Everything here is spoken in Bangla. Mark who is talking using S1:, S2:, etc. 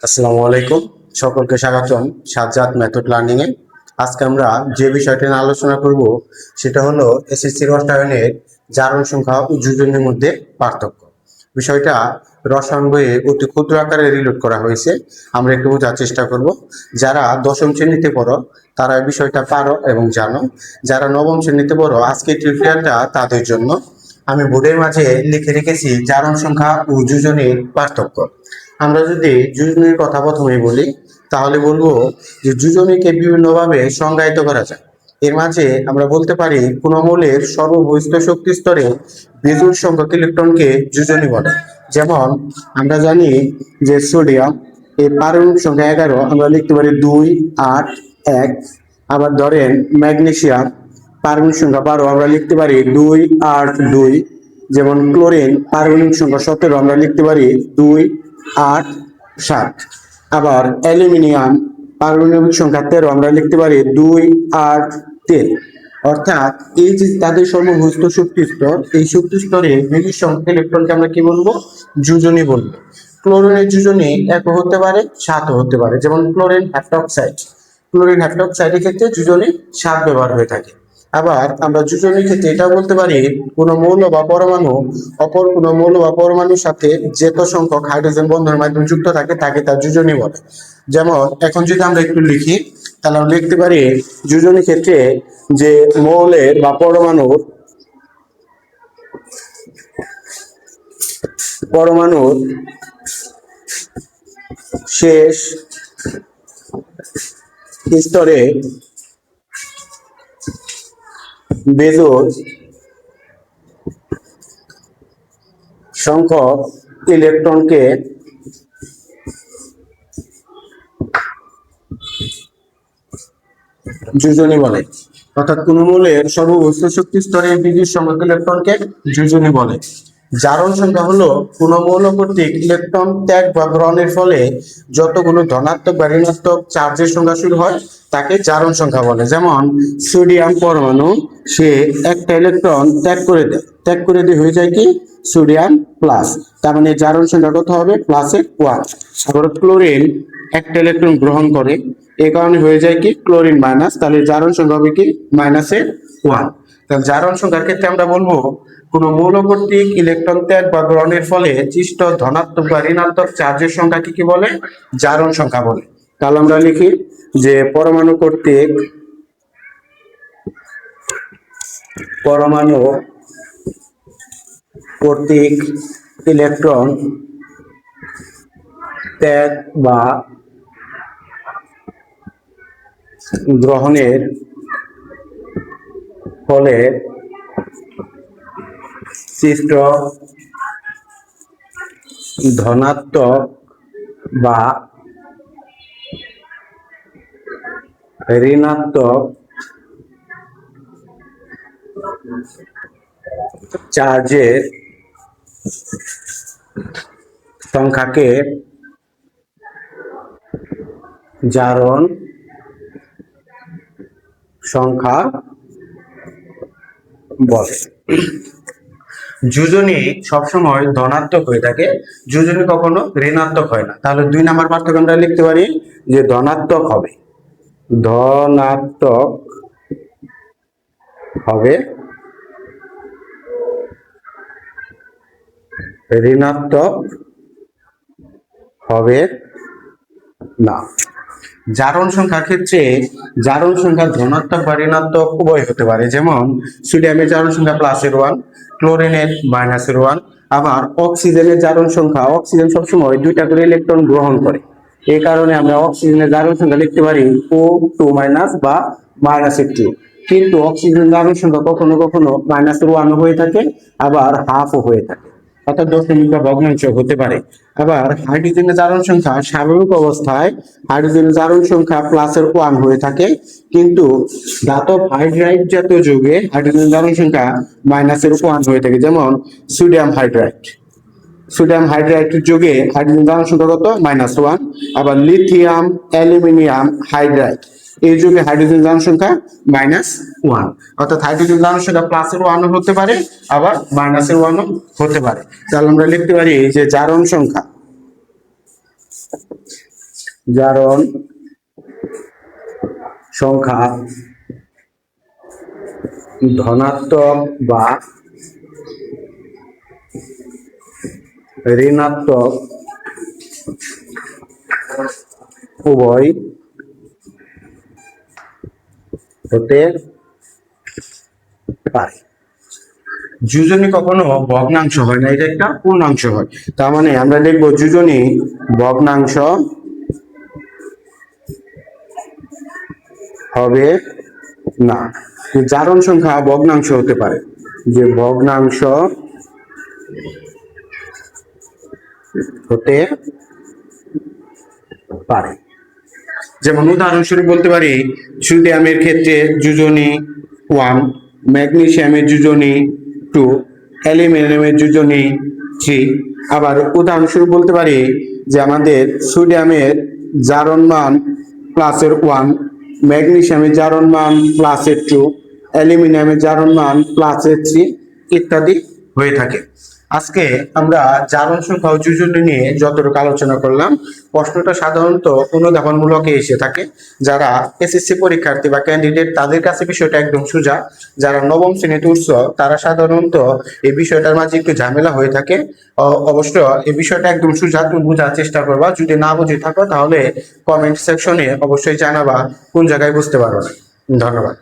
S1: আসসালামু আলাইকুম। সকলকে স্বাগতম সাজ্জাদ মেথড লার্নিং এ। আজকে আমরা যে বিষয়টি নিয়ে আলোচনা করব, সেটা হলো এসএসসি রসায়নের জারণ সংখ্যা ও যোজনের মধ্যে পার্থক্য। বিষয়টা রসায়ন বইয়ে অতি ক্ষুদ্র আকারে রিলোড করা হয়েছে। আমরা একটু বোঝার চেষ্টা করব। যারা দশম শ্রেণীতে পড়ো, তারা বিষয়টা পারো এবং জানো। যারা নবম শ্রেণীতে পড়ো, আজকের টিউটোরিয়ালটা তাদের জন্য। আমি বোর্ডের মাঝে লিখে রেখেছি জারণ সংখ্যা ও যোজনের পার্থক্য। আমরা যদি যোজনীর কথা প্রথমে বলি, তাহলে বলব যে যোজনীকে বিভিন্নভাবে সংজ্ঞায়িত করা যায়। এর মাঝে আমরা বলতে পারি কোন মৌলের সর্ববহিষ্ঠ শক্তি স্তরে বিজুর সংখ্যক ইলেকট্রনকে যোজনী বলে। যেমন, আমরা জানি যে সোডিয়াম, এর পারমাণবিক সংখ্যা এগারো, আমরা লিখতে পারি দুই, আট, এক। আবার ধরেন, ম্যাগনেসিয়াম পারমাণবিক সংখ্যা বারো, আমরা লিখতে পারি দুই, আট, দুই। যেমন ক্লোরিন পারমাণবিক সংখ্যা সতেরো, আমরা লিখতে পারি দুই, আট, সাত। আবার অ্যালুমিনিয়াম পারমাণবিক সংখ্যা তেরো, আমরা লিখতে পারি দুই, আট, তিন। অর্থাৎ এই যে তাদের সর্বভূত শক্তি স্তর, এই শক্তি স্তরে বিদ্যুৎ সংখ্যক ইলেকট্রনকে আমরা কি বলব? যোজনী বলব। ক্লোরিনের যোজনী এক হতে পারে সাতও হতে পারে। যেমন ক্লোরিন হ্যাপ্টক্সাইড ক্লোরিন হ্যাপ্টক্সাইডের ক্ষেত্রে যোজনী সাত ব্যবহার হয়ে থাকে। আবার আমরা যোজনীর ক্ষেত্রে এটা বলতে পারি, কোনো মৌল বা পরমাণু অপর কোনো মৌল বা পরমাণুর সাথে যেত সংখ্যক হাইড্রোজেন বন্ধনের মাধ্যমে যুক্ত থাকে, তাকে তার যোজনী বলে। যেমন, এখন যদি আমরা একটু লিখি, তাহলে আমরা লিখতে পারি যোজনী ক্ষেত্রে যে মৌলের বা পরমাণুর পরমাণুর শেষ স্তরে বেজোর সংখ্যক ইলেকট্রনকে যোজনী বলে। অর্থাৎ কোন মূলের সর্ববস্তু শক্তি স্তরে বিদ্যুৎ সংখ্যক ইলেকট্রনকে যোজনী বলে। জারণ সংখ্যা হলো কোন মৌল কর্তৃক ইলেকট্রন ত্যাগ বা গ্রহণের ফলে যতগুলো ধনাত্মক বা ঋণাত্মক চার্জের সংখ্যা শুরু হয়, তাকে জারণ সংখ্যা বলে। যেমন, সোডিয়াম পরমাণু, সে একটা ইলেকট্রন ত্যাগ করে দেয়। ত্যাগ করে দিয়ে হয়ে যায় কি? Sodium plus. তার মানে জারণ সংখ্যা কত হবে? প্লাসের ওয়ান। আবার ক্লোরিন, একটা ইলেকট্রন গ্রহণ করে। এ কারণে হয়ে যায় কি? Chlorine minus. তাহলে জারণ সংখ্যা হবে কি? মাইনাসের ওয়ান। জারণ সংখ্যার ক্ষেত্রে আমরা বলব, কোন মৌল ইলেকট্রন ত্যাগ বা গ্রহণের ফলে সৃষ্ট ধনাত্মক বা ঋণাত্মক চার্জের সংখ্যাকে কি বলে? জারণ সংখ্যা বলে। তাহলে আমরা লিখি যে পরমাণু কর্তৃক পরমাণু কর্তৃক ইলেকট্রন ত্যাগ বা গ্রহণের ফলে সৃষ্ট ধনাত্মক বা ঋণাত্মক চার্জের সংখ্যাকে জারণ সংখ্যা বলে। যোজনী সবসময় ধনাত্মক হয়ে থাকে। যোজনী কখনো ঋণাত্মক হয় না। তাহলে দুই নাম্বার পার্থক্য আমরা লিখতে পারি যে ধনাত্মক হবে। ধনাত্মক হবে ঋণাত্মক হবে না। জারণ সংখ্যার ক্ষেত্রে জারণ সংখ্যা ধনাত্মক বা ঋণাত্মক উভয় হতে পারে। যেমন সোডিয়ামের জারণ সংখ্যা প্লাসের ওয়ান ক্লোরিনের মাইনাসের ওয়ান আবার অক্সিজেনের জারণ সংখ্যা অক্সিজেন সবসময় দুইটা করে ইলেকট্রন গ্রহণ করে। এই কারণে আমরা অক্সিজেনের জারণ সংখ্যা লিখতে পারি ও টু মাইনাস বা মাইনাসের টু কিন্তু অক্সিজেন জারণ সংখ্যা কখনো কখনো মাইনাসের ওয়ান হয়ে থাকে, আবার হাফও হয়ে থাকে। অর্থাৎ দশমিক বা ভগ্নাংশ হতে পারে। আবার হাইড্রোজেনের জারণ সংখ্যা স্বাভাবিক অবস্থায় হাইড্রোজেনের জারণ সংখ্যা প্লাসের ওয়ান হয়ে থাকে, কিন্তু ধাতব হাইড্রাইড জাতীয় যুগে হাইড্রোজেন জারণ সংখ্যা মাইনাসের ওয়ান হয়ে থাকে, যেমন সোডিয়াম হাইড্রাইড। সোডিয়াম হাইড্রাইডের যুগে হাইড্রোজেন জারণ সংখ্যা কত? Minus one. আবার লিথিয়াম, অ্যালুমিনিয়াম, হাইড্রাইড। এই যুগে হাইড্রোজেন জারণ সংখ্যা মাইনাস ওয়ান। অর্থাৎ হাইড্রোজেন জারণ সংখ্যা প্লাসের ওয়ানও হতে পারে, আবার মাইনাসের ওয়ানও হতে পারে। তাহলে আমরা লিখতে পারি যে জারণ সংখ্যা। জারণ সংখ্যা ধনাত্মক বা ঋণাত্মক উভয় হতে পারে। যোজনী কখনো ভগ্নাংশ হয় না, এটা একটা পূর্ণাংশ হয়। তার মানে আমরা লিখব যোজনী ভগ্নাংশ হবে না। জারণ সংখ্যা ভগ্নাংশ হতে পারে। যে ভগ্নাংশ হতে পারে। যেমন উদাহরণস্বরূপ বলতে পারি, সোডিয়ামের ক্ষেত্রে যোজনী ওয়ান, ম্যাগনেসিয়ামের যোজনী টু, অ্যালুমিনিয়ামের যোজনী থ্রি। আবার উদাহরণস্বরূপ বলতে পারি যে আমাদের সোডিয়ামের জারণ মান প্লাসের ওয়ান ম্যাগনেশিয়ামের জারণ মান প্লাসের টু, অ্যালুমিনিয়ামের জারণ মান প্লাসের থ্রি ইত্যাদি হয়ে থাকে। আজকে আমরা জারণ সংখ্যা যোজনী নিয়ে যতটুকু আলোচনা করলাম, প্রশ্নটা সাধারণত অনুধাবনমূলকে এসে থাকে। যারা এসএসসি পরীক্ষার্থী বা ক্যান্ডিডেট তাদের কাছে বিষয়টা একদম সোজা। যারা নবম শ্রেণীতে উঠছ তারা সাধারণত এই বিষয়টার মাঝে একটু ঝামেলা হয়ে থাকে। অবশ্য এই বিষয়টা একদম সোজা, তুমি বোঝার চেষ্টা করবা। যদি না বুঝে থাকো, তাহলে কমেন্ট সেকশনে অবশ্যই জানাবা, কোন জায়গায় বুঝতে পারো না। ধন্যবাদ।